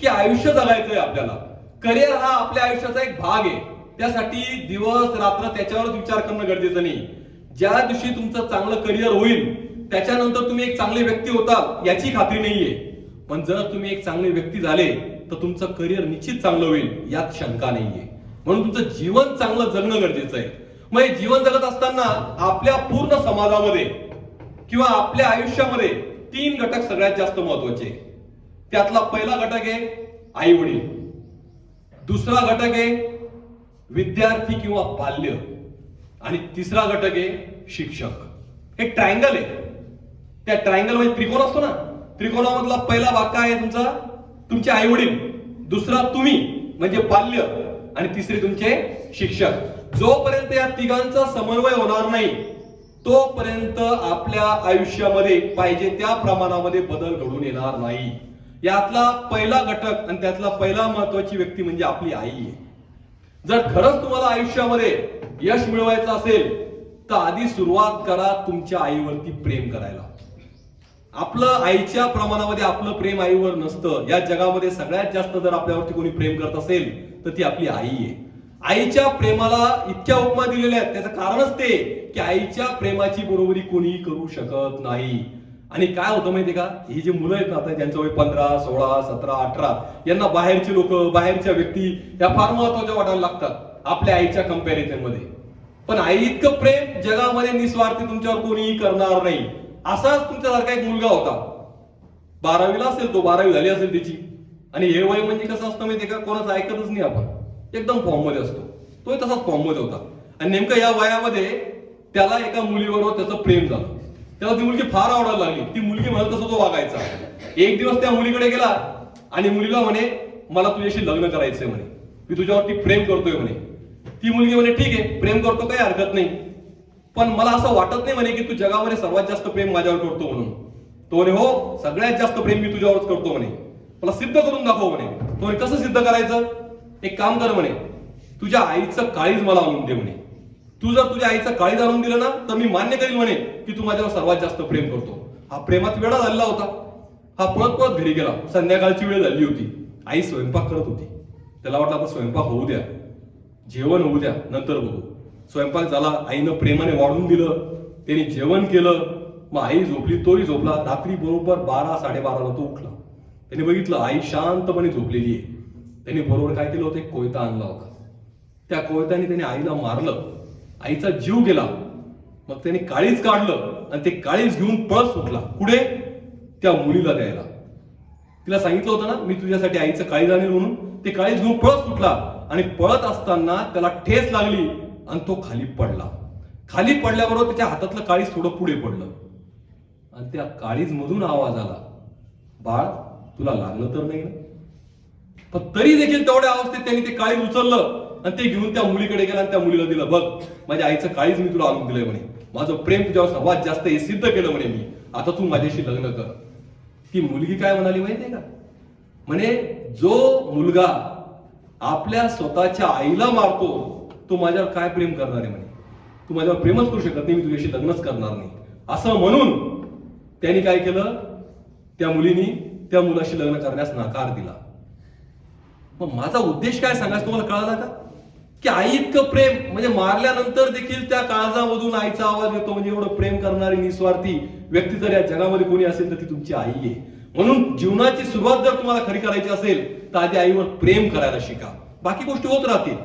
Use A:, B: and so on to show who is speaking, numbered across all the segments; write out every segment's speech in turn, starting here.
A: की आयुष्य जगायचंय आपल्याला. करिअर हा आपल्या आयुष्याचा एक भाग आहे. त्यासाठी दिवस रात्र त्याच्यावरच विचार करणं गरजेचं नाही. ज्या दिवशी तुमचं चांगलं करिअर होईल त्याच्यानंतर तुम्ही एक चांगले व्यक्ती होता याची खात्री नाहीये. पण जर तुम्ही एक चांगले व्यक्ती झाले तर तुमचं करिअर निश्चित चांगलं होईल यात शंका नाहीये. म्हणून तुमचं जीवन चांगलं जगणं गरजेचं आहे. मग हे जीवन जगत असताना आपल्या पूर्ण समाजामध्ये किंवा आपल्या आयुष्यामध्ये तीन घटक सगळ्यात जास्त महत्त्वाचे आहे. त्यातला पहिला घटक आहे आई वडील. दुसरा घटक आहे विद्यार्थी किंवा बाल्य. आणि तिसरा घटक आहे शिक्षक. हे ट्रायंगल आहे. त्या ट्रायंगलमध्ये त्रिकोण असतो ना? त्रिकोणामधला पहिला भाग काय आहे तुमचा तुमचे आई वडील. दुसरा तुम्ही म्हणजे बाल्य. आणि तिसरे तुमचे शिक्षक. जोपर्यंत या तिघांचा समन्वय होणार नाही तोपर्यंत आपल्या आयुष्यामध्ये पाहिजे त्या प्रमाणामध्ये बदल घडून येणार नाही. यातला पहिला घटक आणि त्यातला पहिला महत्वाची व्यक्ती म्हणजे आपली आई आहे. जर खरंच तुम्हाला आयुष्यामध्ये यश मिळवायचं असेल तर आधी सुरुवात करा तुमच्या आईवरती प्रेम करायला. आपलं आईच्या प्रमाणामध्ये आपलं प्रेम आईवर नसतं. या जगामध्ये सगळ्यात जास्त जर आपल्यावरती कोणी प्रेम करत असेल तर ती आपली आई आहे. आईच्या प्रेमाला इतक्या उपमा दिलेल्या आहेत. त्याचं कारणच ते की आईच्या प्रेमाची बरोबरी कोणीही करू शकत नाही. आणि काय होतं माहितीये का? ही जी मुलं आहेत ना आता ज्यांचं वय पंधरा सोळा सतरा अठरा यांना बाहेरची लोक बाहेरच्या व्यक्ती या फार महत्त्वाच्या वाटायला लागतात आपल्या आईच्या कंपॅरिझनमध्ये. पण आई इतकं प्रेम जगामध्ये निस्वार्थी तुमच्यावर कोणीही करणार नाही. असाच तुमच्यासारखा एक मुलगा होता. बारावीला असेल तो बारावी झाली असेल त्याची आणि हे वय म्हणजे कसं असतं माहिती का? कोणाचं ऐकतच नाही आपण. एकदम फॉर्ममध्ये असतो. तोही तसाच फॉर्ममध्ये होता. आणि नेमकं या वयामध्ये त्याला एका मुलीबरोबर त्याचं प्रेम झालं. त्याला ती मुलगी फार आवडायला लागली. ती मुलगी म्हणत तसं तो वागायचा. एक दिवस त्या मुलीकडे गेला आणि मुलीला म्हणे मला तुझ्याशी लग्न करायचंय म्हणे. मी तुझ्यावरती प्रेम करतोय म्हणे. ती मुलगी म्हणे ठीक आहे प्रेम करतो काही हरकत नाही. पण मला असं वाटत नाही म्हणे की तू जगामध्ये सर्वात जास्त प्रेम माझ्यावर करतो म्हणून. तो म्हणे हो सगळ्यात जास्त प्रेम मी तुझ्यावरच करतो म्हणे. मला सिद्ध करून दाखव म्हणे. तो म्हणे कसं सिद्ध करायचं? एक काम कर म्हणे. तुझ्या आईचं काळीज मला आणून दे म्हणे. तू जर तुझ्या आईचं काळी जाणून दिलं ना तर मी मान्य करील म्हणे की तू माझ्यावर सर्वात जास्त प्रेम करतो. हा प्रेमात वेळा झालेला होता. हा पळत पळत घरी गेला. संध्याकाळची वेळ झाली होती. आई स्वयंपाक करत होती. त्याला वाटलं आता स्वयंपाक होऊ द्या. जेवण होऊ द्या. नंतर बघू. स्वयंपाक झाला. आईनं प्रेमाने वाढून दिलं. त्याने जेवण केलं. मग आई झोपली. तोही झोपला. रात्री बरोबर बारा साडेबाराला तो उठला. त्याने बघितलं आई शांतपणे झोपलेली आहे. त्याने बरोबर काय केलं होतं? एक कोयता आणला होता. त्या कोयताने त्याने आईला मारलं. आईचा जीव गेला. मग त्याने काळीच काढलं आणि ते काळीच घेऊन पळत सुटला. पुढे त्या मुलीला द्यायला. तिला सांगितलं होतं ना मी तुझ्यासाठी आईचं काळीज आणेल म्हणून. ते काळीज घेऊन पळत सुटला आणि पळत असताना त्याला ठेच लागली आणि तो खाली पडला. खाली पडल्याबरोबर त्याच्या हातातलं काळीज थोडं पुढे पडलं. आणि त्या काळीज मधून आवाज आला. बाळ तुला लागलं तर नाही ना? पण तरी देखील तेवढ्या अवस्थेत त्यांनी ते काळीज उचललं. आणि ते घेऊन त्या मुलीकडे गेला आणि त्या मुलीला दिलं बघ माझ्या आईचं काळीच मी तुला आणून दिलंय म्हणे. माझं प्रेम तुझ्यावर सर्वात जास्त हे सिद्ध केलं म्हणे मी. आता तू माझ्याशी लग्न कर. ती मुलगी काय म्हणाली माहितीये का? म्हणे जो मुलगा आपल्या स्वतःच्या आईला मारतो तो माझ्यावर काय प्रेम करणार आहे म्हणे? तू माझ्यावर प्रेमच करू शकत नाही मी तुझ्याशी लग्नच करणार नाही. असं म्हणून त्यांनी काय केलं? त्या मुलीनी त्या मुलाशी लग्न करण्यास नकार दिला. मग माझा उद्देश काय सांगायचं तुम्हाला कळाला का? की आई इतकं प्रेम म्हणजे मारल्यानंतर देखील त्या काळजामधून आईचा आवाज येतो म्हणजे एवढं प्रेम करणारी निस्वार्थी व्यक्ती जर या जगामध्ये कोणी असेल तर ती तुमची आई आहे. म्हणून जीवनाची सुरुवात जर तुम्हाला खरी करायची असेल तर आधी आईवर प्रेम करायला शिका. बाकी गोष्टी होत राहतील.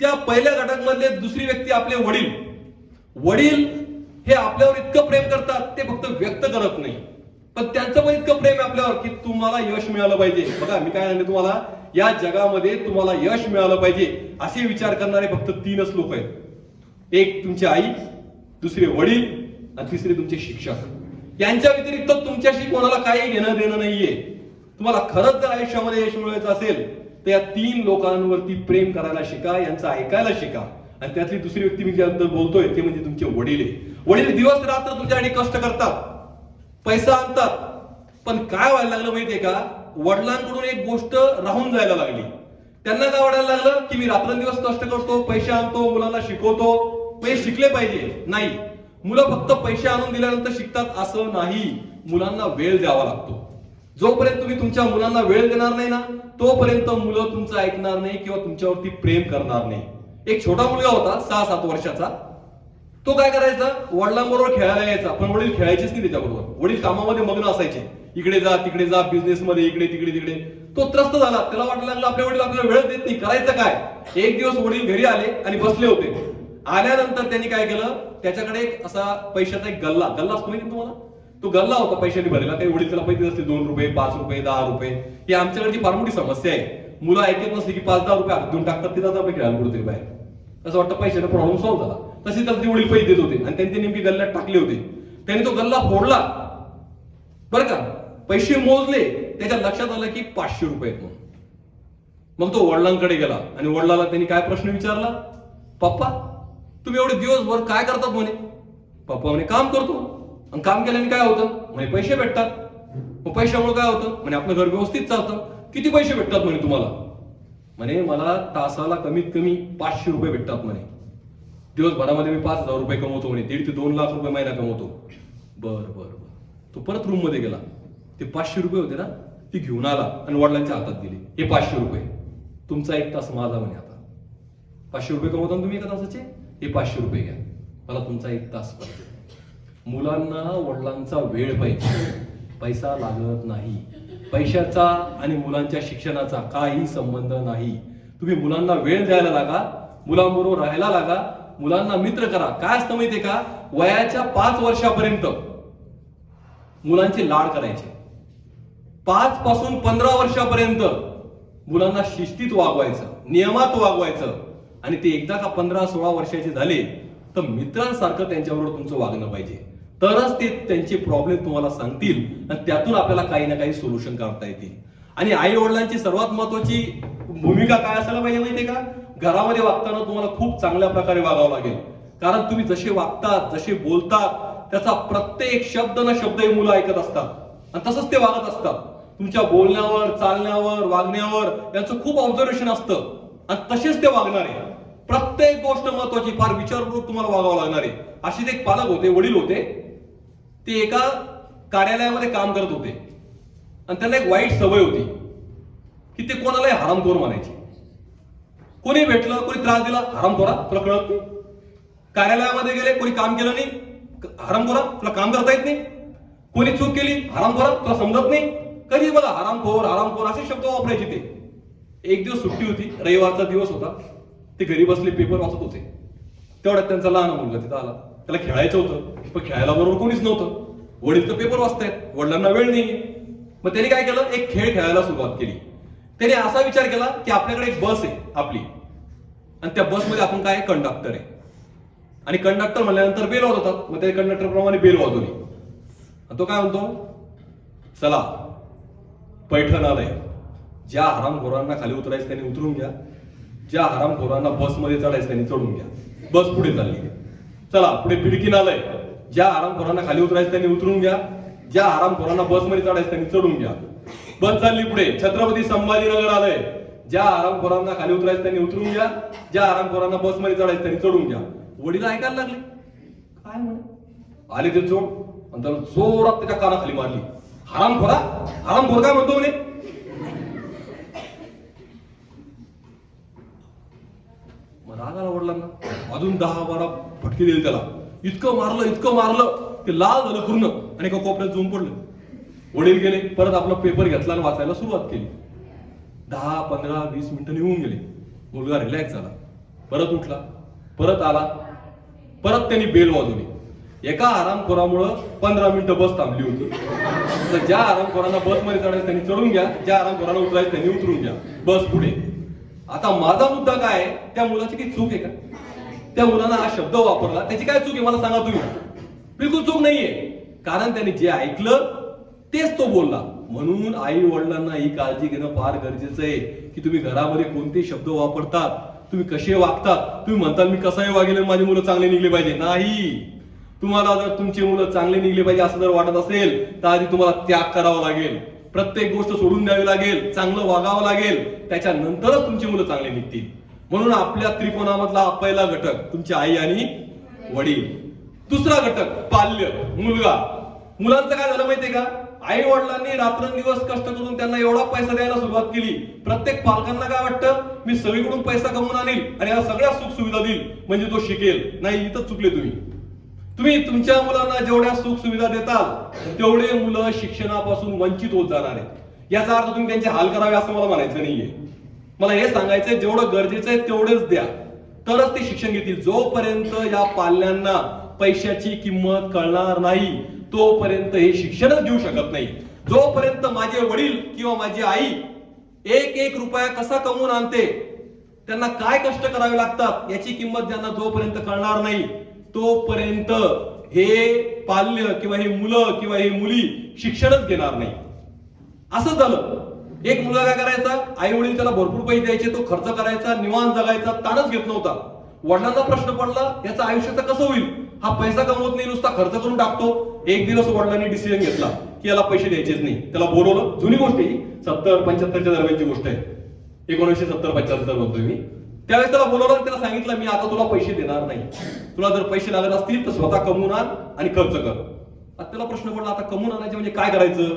A: त्या पहिल्या घटकमधले दुसरी व्यक्ती आपले वडील. वडील हे आपल्यावर इतकं प्रेम करतात ते फक्त व्यक्त करत नाही. पण त्यांचं पण इतकं प्रेम आहे आपल्यावर की तुम्हाला यश मिळालं पाहिजे. बघा मी काय सांगते तुम्हाला? या जगामध्ये तुम्हाला यश मिळालं पाहिजे. असे विचार करणारे फक्त तीनच लोक आहेत. एक तुमची आई दुसरे वडील आणि तिसरे तुमचे शिक्षक. यांच्या व्यतिरिक्त तुमच्याशी कोणाला काही घेणं देणं नाहीये. तुम्हाला खरंच जर आयुष्यामध्ये यश मिळवायचं असेल तर या तीन लोकांवरती प्रेम करायला शिका यांचं ऐकायला शिका. आणि त्यातली दुसरी व्यक्ती मी ज्याबद्दल बोलतोय ते म्हणजे तुमचे वडील आहे वडील दिवस रात्र तुमच्यासाठी कष्ट करतात. पैसा आणतात. पण काय व्हायला लागलं माहितीये का? वडिलांकडून एक गोष्ट राहून जायला लागली. त्यांना काय वाटायला लागलं? की मी रात्रंदिवस कष्ट करतो पैसे आणतो मुलांना शिकवतो. पैसे शिकले पाहिजे. नाही. मुलं फक्त पैसे आणून दिल्यानंतर शिकतात असं नाही. मुलांना वेळ द्यावा लागतो. जोपर्यंत तुम्ही तुमच्या मुलांना वेळ देणार नाही ना तोपर्यंत मुलं तुमचं ऐकणार नाही किंवा तुमच्यावरती प्रेम करणार नाही. एक छोटा मुलगा होता सहा सात वर्षाचा. तो काय करायचा? वडिलांबरोबर खेळायला यायचा. पण वडील खेळायचेच नाही त्याच्याबरोबर. वडील कामामध्ये मग्न असायचे. इकडे जा तिकडे जा बिझनेस मध्ये इकडे तिकडे तिकडे. तो त्रस्त झाला. त्याला वाटलं लागला आपल्या वडील आपल्याला वेळ देत नाही. करायचं काय? एक दिवस वडील घरी आले आणि बसले होते. आल्यानंतर त्यांनी काय केलं? त्याच्याकडे एक असा पैशाचा एक गल्ला. गल्ला असतो माहिती तुम्हाला? तो गल्ला होता पैशाने भरलेला. काही वडील त्याला पैसे असते दोन रुपये पाच रुपये दहा रुपये. ही आमच्याकडची फार मोठी समस्या आहे. मुलं ऐकत नसली की पाच दहा रुपये देऊन टाकतात. ते जातात खेळायला कुठेतरी बाहेर. असं वाटतं पैशाचा प्रॉब्लेम सॉल्व्ह झाला. तसे त्याला ते वडील पैसे देत होते. आणि त्यांनी ते नेमके गल्ल्यात टाकले होते. त्यांनी तो गल्ला फोडला. बरं का? पैसे मोजले. त्याच्या लक्षात आलं की पाचशे रुपये आहेत म्हणून. मग तो वडिलांकडे गेला. आणि वडिलाला त्यांनी काय प्रश्न विचारला? पप्पा तुम्ही एवढे दिवसभर काय करतात म्हणे? पप्पा म्हणे काम करतो. आणि काम केल्याने काय होतं? म्हणे पैसे भेटतात. मग पैशामुळे काय होतं? म्हणे आपलं घर व्यवस्थित चालतं. किती पैसे भेटतात म्हणे तुम्हाला? म्हणे मला तासाला कमीत कमी पाचशे रुपये भेटतात म्हणे. दिवसभरामध्ये मी पाच हजार रुपये कमवतो म्हणे. दीड ते दोन लाख रुपये महिना कमवतो. बर बर बर. तो परत रूममध्ये गेला. ते पाचशे रुपये होते ना ती घेऊन आला आणि वडिलांच्या हातात दिले. हे पाचशे रुपये. तुमचा एक तास माझा म्हणे आता. पाचशे रुपये कमवता तुम्ही एका तासाचे? हे पाचशे रुपये घ्या. मला तुमचा एक तास पाहिजे. मुलांना वडिलांचा वेळ पाहिजे. पैसा लागत नाही. पैशाचा आणि मुलांच्या शिक्षणाचा काही संबंध नाही. तुम्ही मुलांना वेळ द्यायला लागा. मुलांबरोबर राहायला लागा. मुलांना मित्र करा. काय असतं माहितीये का? वयाच्या पाच वर्षापर्यंत मुलांचे लाड करायचे. पाच पासून पंधरा वर्षापर्यंत मुलांना शिस्तीत वागवायचं नियमात वागवायचं. आणि ते एकदा का पंधरा सोळा वर्षाचे झाले तर मित्रांसारखं त्यांच्याबरोबर तुमचं वागणं पाहिजे. तरच ते त्यांचे प्रॉब्लेम तुम्हाला सांगतील आणि त्यातून आपल्याला काही ना काही सोल्युशन काढता येतील. आणि आई वडिलांची सर्वात महत्वाची भूमिका काय असायला पाहिजे माहितीये का? घरामध्ये वागताना तुम्हाला खूप चांगल्या प्रकारे वागावं लागेल. कारण तुम्ही जसे वागतात जसे बोलतात त्याचा प्रत्येक शब्द ना शब्द हे मुलं ऐकत असतात. आणि तसंच ते वागत असतात. तुमच्या बोलण्यावर चालण्यावर वागण्यावर यांचं खूप ऑब्झर्वेशन असतं. आणि तसेच ते वागणार आहे. प्रत्येक गोष्ट महत्वाची फार विचारपूर्वक तुम्हाला वागावं लागणार आहे. असेच एक पालक होते वडील होते. ते एका कार्यालयामध्ये काम करत होते. आणि त्यांना एक वाईट सवय होती की ते कोणालाही हरामखोर म्हणायचे. कोणी भेटलं कोणी त्रास दिला हरामखोरा तुला कळत नाही. कार्यालयामध्ये गेले कोणी काम केलं नाही हरामखोरा तुला काम करता येत नाही. कोणी चूक केली हरामखोरा तुला समजत नाही. कधी बघा हरामखोर हरामखोर असे शब्द वापरायचे ते. एक दिवस सुट्टी होती रविवारचा दिवस होता. ते घरी बसले पेपर वाचत होते. तेवढ्यात त्यांचा लहान मुलगा तिथं आला. त्याला खेळायचं होतं पण खेळायला बरोबर कोणीच नव्हतं. वडील तर पेपर वाचतायत वडिलांना वेळ नाही मग त्यांनी काय केलं? एक खेळ खेळायला सुरुवात केली. त्याने असा विचार केला की आपल्याकडे एक बस आहे आपली. आणि त्या बसमध्ये आपण काय? कंडक्टर आहे. आणि कंडक्टर म्हणल्यानंतर बेल वाजवतात. मग त्या कंडक्टर प्रमाणे बेल वाजवली. तो काय म्हणतो? चला पैठण आलंय ज्या हरामखोरांना खाली उतरायचं त्यांनी उतरून घ्या. ज्या हरामखोरांना बसमध्ये चढायचं त्यांनी चढून घ्या. बस पुढे चालली. चला पुढे बिडकीन आलंय ज्या आरामखोरांना खाली उतरायचं त्यांनी उतरून घ्या. ज्या आरामखोरांना बसमध्ये चढायचं त्यांनी चढून घ्या. बस चालली पुढे. छत्रपती संभाजीनगर आलंय. ज्या आरामखोरांना खाली उतरायचं त्यांनी उतरून घ्या. ज्या आरामखोरांना बसमध्ये चढायचं त्यांनी चढून घ्या. वडील ऐकायला लागले? काय म्हणे? आले ते चोर. आणि त्याला जोरात त्याच्या कानाखाली मारली. हरामखोरा हरामखोर काय म्हणतो म्हणे? मग राग आला वडिलांना अजून दहा बारा फटके दिले त्याला. इतकं मारलं इतकं मारलं. ते लाल झालं पूर्ण. आणि एका कोपऱ्यात झोन पडलं. वडील गेले परत आपला पेपर घेतला आणि वाचायला सुरुवात केली. दहा पंधरा वीस मिनिटं निघून गेले. मुलगा रिलॅक्स झाला. परत उठला. परत आला. परत त्यांनी बेल वाजवली. एका आरामखोरामुळं पंधरा मिनिटं बस थांबली होती. तर ज्या आरामखोरांना बसमध्ये चढायचं त्यांनी चढून घ्या. ज्या आरामखोरांना उतरायचं त्यांनी उतरून घ्या. बस पुढे. आता माझा मुद्दा काय आहे? त्या मुलाची काही चूक आहे का? त्या मुलानं हा शब्द वापरला. त्याची काय चूक आहे? मला सांगा तुम्ही. बिलकुल चूक नाहीये. कारण त्यांनी जे ऐकलं तेच तो बोलला. म्हणून आई वडिलांना ही काळजी घेणं फार गरजेचं आहे की तुम्ही घरामध्ये कोणते शब्द वापरतात तुम्ही कसे वागतात तुम्ही म्हणतात मी कसाही वागेल माझी मुलं चांगले निघले पाहिजे. नाही. तुम्हाला जर तुमची मुलं चांगले निघले पाहिजे असं जर वाटत असेल तर आधी तुम्हाला त्याग करावा लागेल. प्रत्येक गोष्ट सोडून द्यावी लागेल चांगलं वागावं लागेल त्याच्यानंतरच तुमची मुलं चांगले निघतील. म्हणून आपल्या त्रिकोणामधला पहिला घटक तुमची आई आणि वडील. दुसरा घटक पाल्य मुलगा. मुलांचं काय झालं माहितीये का? आई वडिलांनी रात्रंदिवस कष्ट करून त्यांना एवढा पैसा द्यायला सुरुवात केली. प्रत्येक पालकांना काय वाटतं? मी सगळीकडून पैसा कमवून आणील आणि या सगळ्या सुख सुविधा देईल. म्हणजे तो शिकेल. नाही इथं चुकले तुम्ही. तुम्ही तुमच्या मुलांना जेवढ्या सुख सुविधा देताल तेवढे मुलं शिक्षणापासून वंचित होत जाणार आहेत. याचा अर्थ तुम्ही त्यांचे हाल करावे असं मला म्हणायचं नाहीये. मला हे सांगायचंय जेवढं गरजेचं आहे तेवढेच द्या. तरच ते शिक्षण घेतील. जोपर्यंत या पाल्यांना पैशाची किंमत कळणार नाही तोपर्यंत हे शिक्षणच घेऊ शकत नाही. जोपर्यंत माझे वडील किंवा माझी आई एक एक रुपया कसा कमवून आणते त्यांना काय कष्ट करावे लागतात याची किंमत ज्यांना जोपर्यंत कळणार नाही तोपर्यंत हे पाल्य किंवा हे मुलं किंवा हे मुली शिक्षणच घेणार नाही. असं झालं. एक मुलगा काय करायचा आई वडील त्याला भरपूर पैसे द्यायचे तो खर्च करायचा निवांत जगायचा ताणच घेत नव्हता. वडिलांना प्रश्न पडला याचा आयुष्याचा कसं होईल? हा पैसा कमवत नाही नुसता खर्च करून टाकतो. एक दिवस वडिलांनी डिसिजन घेतला की याला पैसे द्यायचेच नाही. त्याला बोलवलं. जुनी गोष्ट ही सत्तर पंच्याहत्तरच्या दरम्यानची गोष्ट आहे. एकोणीसशे सत्तर पंच्याहत्तर बोलतोय मी. त्यावेळेस त्याला बोलवलं आणि त्याला सांगितलं मी आता तुला पैसे देणार नाही. तुला जर पैसे लागत असतील तर स्वतः कमवून आण आणि खर्च कर. आता त्याला प्रश्न पडला आता कमवून आणायचे म्हणजे काय करायचं?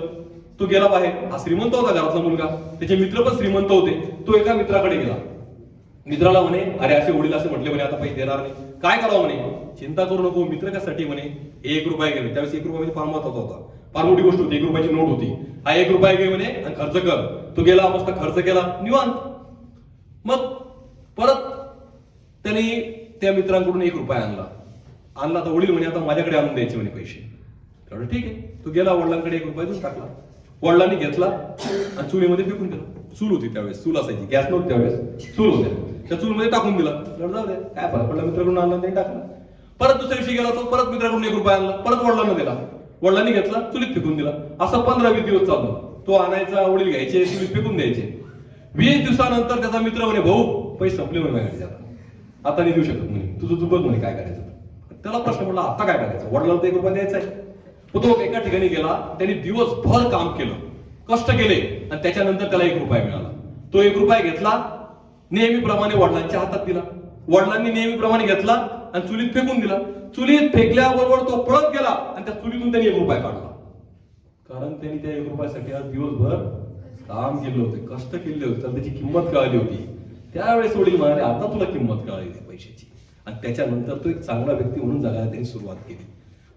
A: तो गेला बाहेर. हा श्रीमंत होता घरातला मुलगा. त्याचे मित्र पण श्रीमंत होते. तो एका मित्राकडे गेला. मित्राला म्हणे अरे असे वडील असे म्हटले म्हणे आता पैसे देणार नाही. काय करावं म्हणे? चिंता करू नको मित्र कशासाठी म्हणे एक रुपया घे. त्यावेळेस एक रुपया फार महत्त्वाचा होता. फार मोठी गोष्ट होती एक रुपयाची नोट होती. हा एक रुपया घे म्हणे आणि खर्च कर. तो गेला मस्त खर्च केला निवांत. मग परत त्यांनी त्या मित्रांकडून एक रुपया आणला. आणला तर वडील म्हणे आता माझ्याकडे आणून द्यायचे म्हणे पैसे. त्यामुळे ठीक आहे. तो गेला वडिलांकडे एक रुपया देऊन टाकला. वडिलांनी घेतला आणि चुलीमध्ये फेकून दिला. चूल होती त्यावेळेस चूल असायची गॅस नव्हती त्यावेळेस चूल होत्या त्या चूलमध्ये टाकून दिला. जाऊ दे काय फरक पडला मित्राकडून आणला नाही टाकला. परत दुसऱ्या दिवशी गेला तो परत मित्राकडून एक रुपया आणला परत वडिलांना दिला. वडिलांनी घेतला चुलीत फेकून दिला. असं पंधरा वीस दिवस चालू. तो आणायचा वडील घ्यायचे चुलीत फेकून द्यायचे. वीस दिवसानंतर त्याचा मित्र म्हणे भाऊ पैसे संपले म्हणे माझ्याकडे आता. आता नाही देऊ शकत म्हणे. तुझं चुकत म्हणे काय करायचं? त्याला प्रश्न पडला आता काय करायचं? वडिलांना तर एक रुपया द्यायचा आहे. तो एका ठिकाणी गेला त्यांनी दिवसभर काम केलं कष्ट केले आणि त्याच्यानंतर त्याला एक रुपया मिळाला. तो एक रुपया घेतला नेहमीप्रमाणे वडिलांच्या हातात दिला. वडिलांनी नेहमीप्रमाणे घेतला आणि चुलीत फेकून दिला. चुलीत फेकल्याबरोबर तो पळत गेला आणि त्या चुलीतून त्यांनी एक रुपया काढला. कारण त्यांनी त्या एक रुपयासाठी आज दिवसभर काम केले होते कष्ट केले होते. त्याची किंमत कळाली होती. त्यावेळेस वडील म्हणाले आता तुला किंमत कळाली पैशाची. आणि त्याच्यानंतर तो एक चांगला व्यक्ती म्हणून जगायला त्यांनी सुरुवात केली.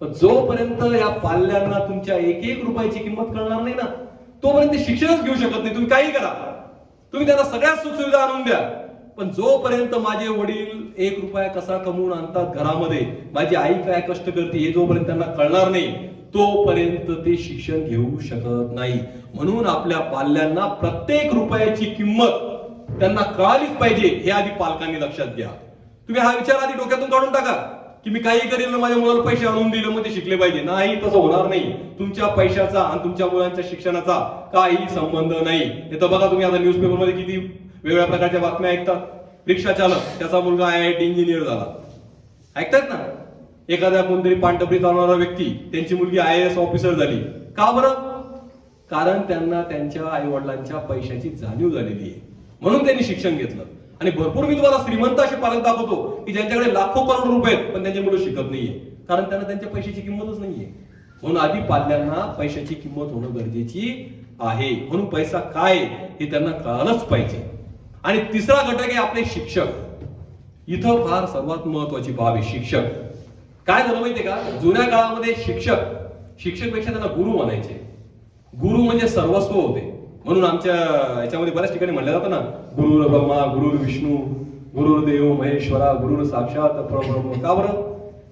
A: पण जोपर्यंत या पाल्यांना तुमच्या एक एक रुपयाची किंमत कळणार नाही ना तोपर्यंत शिक्षणच घेऊ शकत नाही. तुम्ही काही करा. तुम्ही त्यांना सगळ्या सुखसुविधा आणून द्या. पण जोपर्यंत माझे वडील एक रुपया कसा कमवून आणतात घरामध्ये माझी आई काय कष्ट करते हे जोपर्यंत त्यांना कळणार नाही तोपर्यंत ते शिक्षण घेऊ शकत नाही. म्हणून आपल्या पाल्यांना प्रत्येक रुपयाची किंमत त्यांना कळालीच पाहिजे हे आधी पालकांनी लक्षात घ्या. तुम्ही हा विचार आधी डोक्यातून काढून टाका. की मी काही करेल ना माझ्या मुलाला पैसे आणून दिले मग ते शिकले पाहिजे. नाही तसं होणार नाही. तुमच्या पैशाचा आणि तुमच्या मुलांच्या शिक्षणाचा काही संबंध नाही. हे तर बघा तुम्ही आता न्यूजपेपरमध्ये किती वेगवेगळ्या प्रकारच्या बातम्या ऐकतात. रिक्षा चालक त्याचा मुलगा आय आय टी इंजिनियर झाला. ऐकतात ना? एखाद्या कोणतरी पांढरपरी चालवणारा व्यक्ती त्यांची मुलगी आय एस ऑफिसर झाली. का बरं? कारण त्यांना त्यांच्या आई वडिलांच्या पैशाची जाणीव झालेली आहे. म्हणून त्यांनी शिक्षण घेतलं. आणि भरपूर मी तुम्हाला श्रीमंत असे पालक दाखवतो की ज्यांच्याकडे लाखो करोड रुपये आहेत पण त्यांचे मुलं शिकत नाहीये. कारण त्यांना त्यांच्या पैशाची किंमतच नाहीये. म्हणून आधी पाल्यांना पैशाची किंमत होणं गरजेची आहे. म्हणून पैसा काय हे त्यांना कळालंच पाहिजे. आणि तिसरा घटक आहे आपले शिक्षक. इथं फार सर्वात महत्वाची बाब आहे शिक्षक. काय झालं माहितीये का? जुन्या काळामध्ये शिक्षक शिक्षकपेक्षा त्यांना गुरु म्हणायचे. गुरु म्हणजे सर्वस्व होते. म्हणून आमच्या याच्यामध्ये बऱ्याच ठिकाणी म्हणलं जातं ना गुरुर ब्रह्मा गुरुर विष्णू गुरुर देव महेश्वरा गुरुर साक्षात परब्रह्म का बरं?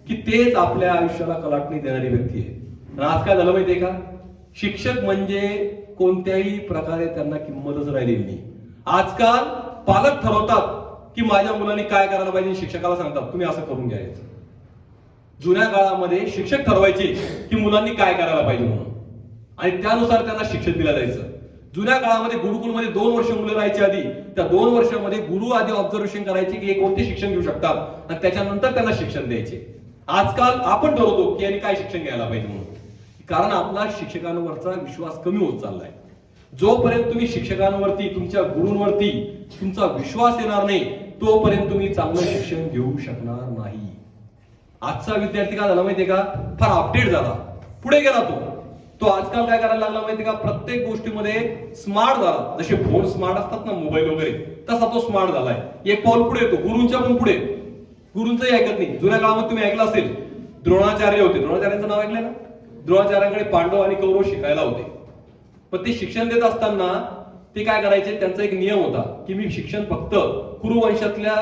A: की तेच आपल्या आयुष्याला कलाटणी देणारी व्यक्ती आहे. आणि आज काय झालं माहितीये का? शिक्षक म्हणजे कोणत्याही प्रकारे त्यांना किंमतच राहिलेली नाही. आजकाल पालक ठरवतात की माझ्या मुलांनी काय करायला पाहिजे शिक्षकाला सांगतात तुम्ही असं करून घ्यायचं जुन्या काळामध्ये शिक्षक ठरवायचे की मुलांनी काय करायला पाहिजे म्हणून. आणि त्यानुसार त्यांना शिक्षण दिलं जायचं. जुन्या काळामध्ये गुरुकुलमध्ये दोन वर्ष मुलं राहायची आधी त्या दोन वर्षामध्ये गुरु आधी ऑब्झर्वेशन करायचे की हे कोणते शिक्षण घेऊ शकतात आणि त्याच्यानंतर त्यांना शिक्षण द्यायचे. आजकाल आपण ठरवतो की यांनी काय शिक्षण घ्यायला पाहिजे म्हणून. कारण आपला शिक्षकांवरचा विश्वास कमी होत चाललाय. जोपर्यंत तुम्ही शिक्षकांवरती तुमच्या गुरूंवरती तुमचा विश्वास येणार नाही तोपर्यंत तुम्ही चांगलं शिक्षण घेऊ शकणार नाही. आजचा विद्यार्थी काय झाला माहितीये का? फार अपडेट झाला. पुढे गेला तो. तो आजकाल काय करायला लागला माहिती का? प्रत्येक गोष्टीमध्ये स्मार्ट झाला. जसे फोन स्मार्ट असतात ना मोबाईल वगैरे तसा तो स्मार्ट झालाय. एक पाऊल पुढे येतो गुरुंच्या पण पुढे. गुरुंचंही ऐकत नाही. जुन्या काळामध्ये तुम्ही ऐकलं असेल द्रोणाचार्य होते. द्रोणाचार्यांचं नाव ऐकलं ना? द्रोणाचार्यांकडे पांडव आणि कौरव शिकायला होते. पण ते शिक्षण देत असताना ते काय करायचे? त्यांचा एक नियम होता की मी शिक्षण फक्त कुरुवंशातल्या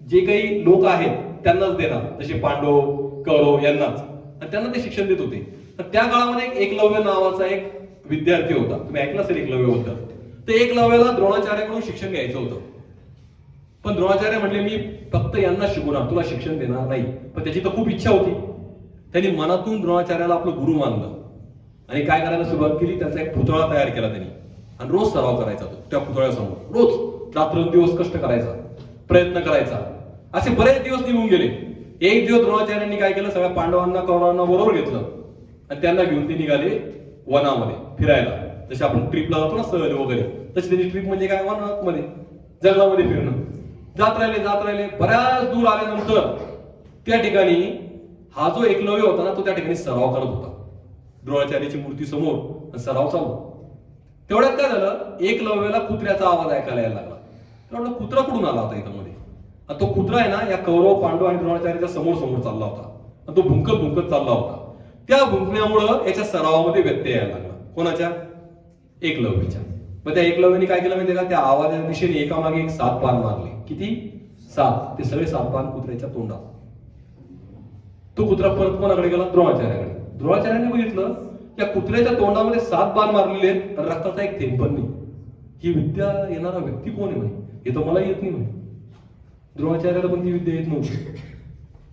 A: जे काही लोक आहेत त्यांनाच देणार. जसे पांडव कौरव यांनाच. आणि त्यांना ते शिक्षण देत होते. तर त्या काळामध्ये एक एकलव्य नावाचा एक विद्यार्थी होता. तुम्ही ऐकलं असेल होता तर एकलव्याला द्रोणाचार्याकडून शिक्षण घ्यायचं होतं. पण द्रोणाचार्य म्हणले मी फक्त यांना शिकवणार तुला शिक्षण देणार नाही. पण त्याची तर खूप इच्छा होती. त्यांनी मनातून द्रोणाचार्याला आपलं गुरु मानलं. आणि काय करायला सुरुवात केली? त्याचा एक पुतळा तयार केला त्यांनी. आणि रोज सराव करायचा तो त्या पुतळ्यासमोर. रोज. रात्रंदिवस कष्ट करायचा प्रयत्न करायचा. असे बरेच दिवस निघून गेले. एक दिवस द्रोणाचार्यांनी काय केलं? सगळ्या पांडवांना कौरवांना बरोबर घेतलं. आणि त्यांना घेऊन ते निघाले वनामध्ये फिरायला. जसे आपण ट्रिपला जातो ना सहल वगैरे. तशी त्यांची ट्रिप म्हणजे काय? वनामध्ये जंगलामध्ये फिरणं. जात राहिले जात राहिले. बऱ्याच दूर आल्यानंतर त्या ठिकाणी हा जो एकलव्य होता ना तो त्या ठिकाणी सराव करत होता. द्रोणाचार्याची मूर्ती समोर आणि सराव चालू. तेवढ्यात काय झालं? एकलव्याला कुत्र्याचा आवाज ऐकायला यायला लागला. त्यामुळे कुत्रा कुठून आला होता इथं मध्ये आणि तो कुत्रा आहे ना या कौरव पांडव आणि द्रोणाचार्याच्या समोर समोर चालला होता. आणि तो भुंकत भुंकत चालला होता. त्या भुंकण्यामुळं याच्या सरावामध्ये व्यत्यय यायला लागला. कोणाच्या? एकलव्याच्या. मग त्या एकलव्याने काय केलं माहितीये का? त्या आवाजाच्या दिशेने एकामागे एक सात पान मारले. किती? सात. ते सगळे सात पान कुत्र्याच्या तोंडात तो कुत्रा परत कोणाकडे गेला? द्रोणाचार्याकडे. द्रोणाचार्याने बघितलं त्या कुत्र्याच्या तोंडामध्ये सात बाण मारलेले आहेत रक्ताचा एक थेंब पण नाही. ही विद्या येणारा व्यक्ती कोण आहे म्हणे? हे तर मला येत नाही म्हणे. द्रोणाचार्याला पण ती विद्या येत नव्हती.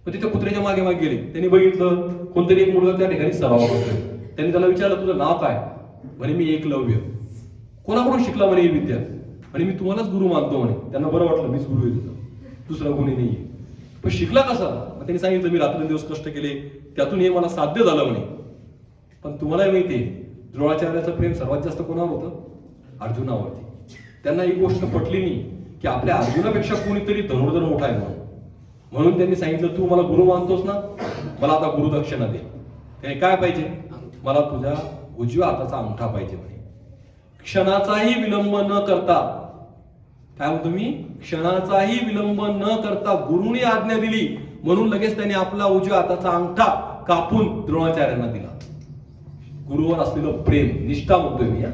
A: मग तिथे कुत्र्याच्या मागे मागे गेले. त्यांनी बघितलं कोणतरी एक मुलगा त्या ठिकाणी सराव करतोय. त्यांनी त्याला विचारलं तुझं नाव काय? म्हणे मी एकलव्य. कोणाकडून शिकला म्हणे ही विद्या? आणि मी तुम्हालाच गुरु मानतो म्हणे. त्यांना बरं वाटलं मीच गुरु आहे तुझा. दुसरा कोणी नाहीये. पण शिकला कसा? त्यांनी सांगितलं मी रात्रंदिवस कष्ट केले. त्यातून हे मला साध्य झालं म्हणे. पण तुम्हाला माहिती द्रोणाचार्याचं प्रेम सर्वात जास्त कोणावर होतं? अर्जुनावरती. त्यांना ही गोष्ट पटली नाही की आपल्या अर्जुनापेक्षा कोणीतरी धनुर्धर मोठा आहे म्हणून. म्हणून त्यांनी सांगितलं तू मला गुरु मानतोस ना मला आता गुरुदक्षिणा दे. त्याने काय पाहिजे? मला तुझ्या उजव्या हाताचा अंगठा पाहिजे म्हणे. क्षणाचाही विलंब न करता काय म्हणतो मी? क्षणाचाही विलंब न करता गुरुनी आज्ञा दिली म्हणून लगेच त्याने आपला उजव्या हाताचा अंगठा कापून द्रोणाचार्यांना दिला. गुरुवर असलेलं प्रेम निष्ठा म्हणतोय मी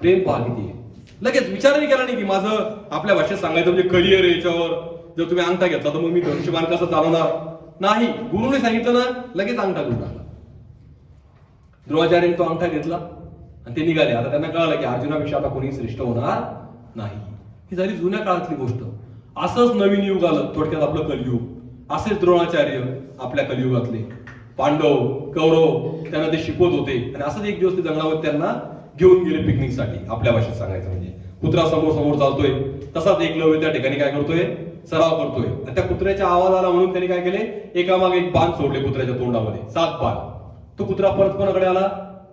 A: प्रेम पहा किती विचार नाही केला नाही की माझं आपल्या भाषेत सांगायचं म्हणजे करिअर याच्यावर जर तुम्ही अंगठा घेतला तर मग मी धनुष्यबाण कसं चालवणार नाही. गुरुने सांगितलं ना लगेच अंगठा घेऊन टाकला. द्रोणाचार्याने तो अंगठा घेतला आणि ते निघाले. आता त्यांना कळलं की अर्जुनापेक्षा आता कोणी श्रेष्ठ होणार नाही. ही झाली जुन्या काळातली गोष्ट. असंच नवीन युग आलं थोडक्यात आपलं कलियुग. असेच द्रोणाचार्य आपल्या कलियुगातले. पांडव कौरव त्यांना ते शिकवत होते. आणि असंच एक दिवस ते जंगलावर त्यांना घेऊन गेले पिकनिकसाठी आपल्या भाषेत सांगायचं म्हणजे. कुत्रा समोर समोर चालतोय. तसाच एकलव्य त्या ठिकाणी काय करतोय? सराव करतोय. आणि त्या कुत्र्याच्या आवाज आला म्हणून त्याने काय केले? एकामागे एक बाण सोडले कुत्र्याच्या तोंडामध्ये. सात बाण. तो कुत्रा परत कोणाकडे आला?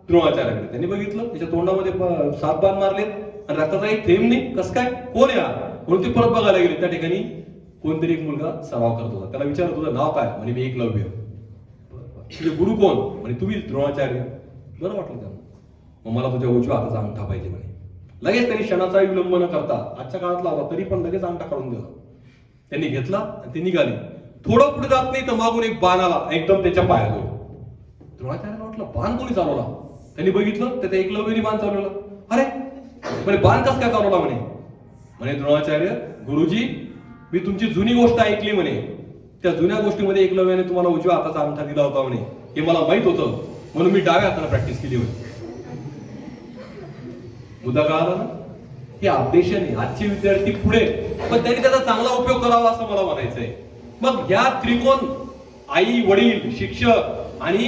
A: द्रोणाचार्याकडे. त्यांनी बघितलं त्याच्या तोंडामध्ये सात बाण मारले आणि रक्ताचा एक थेंब नाही. कस काय? कोण या म्हणून ते परत बघायला गेले. त्या ठिकाणी कोणतरी एक मुलगा सराव करत होता. त्याला विचारलं तुझं नाव काय? म्हणे मी एकलव्य तुझे गुरु कोण? म्हणे तुम्ही द्रोणाचार्य. बरं वाटलं त्यांना मग मला तुझ्या उजव्या हाताचा अंगठा पाहिजे. म्हणे. लगेच त्यांनी क्षणाचा विलंब न करता आजच्या काळात लावला तरी पण लगेच अंगठा काढून दिला. त्यांनी घेतला आणि ती निघाली. थोडं पुढे जात नाही तर मागून एक बाण आला एकदम त्याच्या पायाजवळ. द्रोणाचार्याला वाटलं बाण कोणी चालवला? त्यांनी बघितलं तर त्या एकलव्याने बाण चालवला. अरे म्हणे बाण कस काय चालवला म्हणे? म्हणे द्रोणाचार्य गुरुजी मी तुमची जुनी गोष्ट ऐकली म्हणे. त्या जुन्या गोष्टीमध्ये एकलव्याने तुम्हाला उजव्या हाताचा अंगठा दिला होता म्हणे. हे मला माहीत होतं. म्हणून मी डाव्या हाताने प्रॅक्टिस केली होती. मुद्दा कळाला ना? हे अपडेशन आहे. आजचे विद्यार्थी पुढे. पण त्यांनी त्याचा चांगला उपयोग करावा असं मला म्हणायचंय. मग या त्रिकोण आई वडील शिक्षक आणि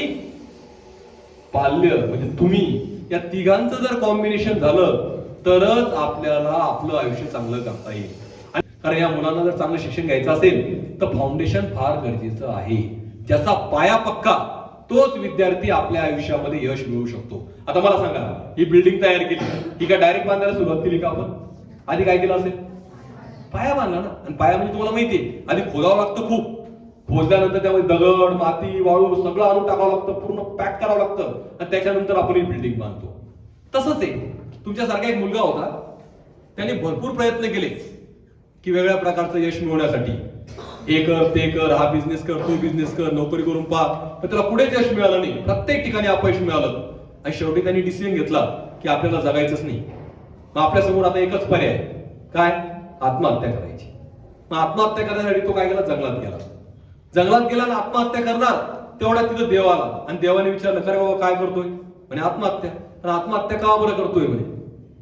A: पाल्य म्हणजे तुम्ही या तिघांचं जर कॉम्बिनेशन झालं तरच आपल्याला आपलं आयुष्य चांगलं करता येईल. आणि कारण या मुलांना जर चांगलं शिक्षण घ्यायचं असेल तर फाउंडेशन फार गरजेचं आहे. ज्याचा पाया पक्का तोच विद्यार्थी आपल्या आयुष्यामध्ये यश मिळवू शकतो. आता मला सांगा ही बिल्डिंग तयार केली. ही काय डायरेक्ट बांधायला सुरुवात केली का आपण? आधी काय केलं असेल? पाया बांधला ना. आणि पाया म्हणजे तुम्हाला माहितीये आधी खोदावं लागतं खूप. खोदल्यानंतर त्यामध्ये दगड माती वाळू सगळं आणून टाकावं लागतं पूर्ण पॅक करावं लागतं. आणि त्याच्यानंतर आपण ही बिल्डिंग बांधतो. तसंच आहे. तुमच्यासारखा एक मुलगा होता. त्यांनी भरपूर प्रयत्न केले की वेगळ्या प्रकारचं यश मिळवण्यासाठी. हे कर ते कर हा बिझनेस कर तो बिझनेस कर नोकरी करून पहा. पण त्याला कुठेच यश मिळालं नाही. प्रत्येक ठिकाणी अपयश मिळालं. आणि शेवटी त्यांनी डिसिजन घेतला की आपल्याला जगायचंच नाही. मग आपल्यासमोर आता एकच पर्याय काय? आत्महत्या करायची. मग आत्महत्या करण्यासाठी तो काय केला? जंगलात गेला. जंगलात गेला आणि आत्महत्या करणार. तेवढ्या तिथं देव आला. आणि देवाने विचारलं खरे बाबा काय करतोय? म्हणे आत्महत्या. पण आत्महत्या का बरं करतोय म्हणे?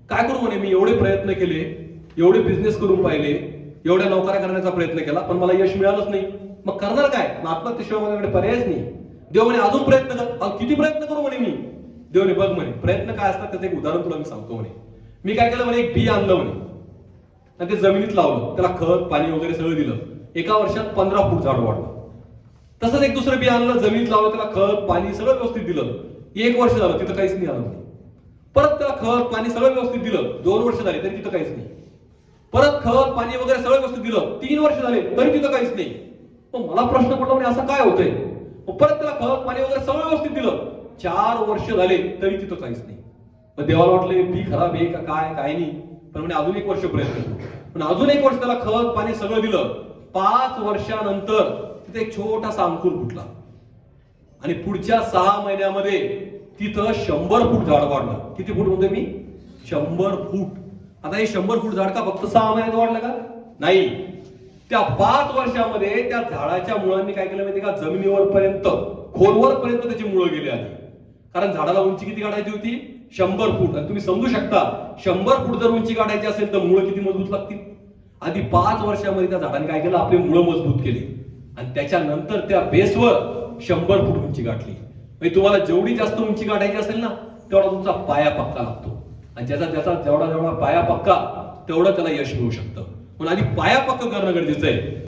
A: काय करू म्हणे? मी एवढे प्रयत्न केले एवढे बिझनेस करून पाहिले एवढ्या नोकऱ्या करण्याचा प्रयत्न केला पण मला यश मिळालंच नाही. मग करणार काय? मग आत्महत्येशिवाय माझ्याकडे पर्यायच नाही. देव म्हणे अजून प्रयत्न कर किती प्रयत्न करू म्हणे मी? देवने बघ म्हणे प्रयत्न काय असतात त्याचं एक उदाहरण तुला मी सांगतो म्हणे. मी काय केलं म्हणे एक बी आणलं म्हणे. आणि ते जमिनीत लावलं त्याला खत पाणी वगैरे सगळं दिलं. एका वर्षात पंधरा फूट झाड वाढलं. तसंच एक दुसरं बी आणलं जमिनीत लावलं त्याला खत पाणी सगळं व्यवस्थित दिलं. एक वर्ष झालं तिथं काहीच नाही आलं परत त्याला खत पाणी सगळं व्यवस्थित दिलं. दोन वर्ष झाले तरी तिथं काहीच नाही. परत खत पाणी वगैरे सगळं वस्तू दिलं. तीन वर्ष झाले तरी तिथं काहीच नाही. मग मला प्रश्न पडला म्हणजे असं काय होतंय? मग परत त्याला खत पाणी वगैरे सगळं व्यवस्थित दिलं. चार वर्ष झाले तरी तिथं काहीच नाही. मग देवाला वाटलं बी खराब आहे का काय काय नाही. पण म्हणजे अजून एक वर्ष प्रयत्न पण अजून एक वर्ष त्याला खत पाणी सगळं दिलं. पाच वर्षानंतर तिथे एक छोटासा अंकुर फुटला. आणि पुढच्या सहा महिन्यामध्ये तिथं शंभर फूट झाड वाढलं. किती फूट म्हणतोय मी? शंभर फूट. आता हे शंभर फूट झाड का फक्त सहा महिन्यात वाढलं का? नाही. त्या पाच वर्षामध्ये त्या झाडाच्या मुळांनी काय केलं माहिती का? जमिनीवर पर्यंत खोलवर पर्यंत त्याची मुळं गेली आधी. कारण झाडाला उंची किती काढायची होती? शंभर फूट. आणि तुम्ही समजू शकता शंभर फूट जर उंची काढायची असेल तर मुळं किती मजबूत लागतील? आधी पाच वर्षामध्ये त्या झाडाने काय केलं? आपले मुळं मजबूत केली. आणि त्याच्यानंतर त्या बेसवर शंभर फूट उंची गाठली. म्हणजे तुम्हाला जेवढी जास्त उंची गाठायची असेल ना तेवढा तुमचा पाया पक्का लागतो. आणि ज्याचा त्याचा जेवढा जेवढा पाया पक्का तेवढं त्याला यश मिळू शकतं. पण आधी पाया पक्क करणं गरजेचं आहे.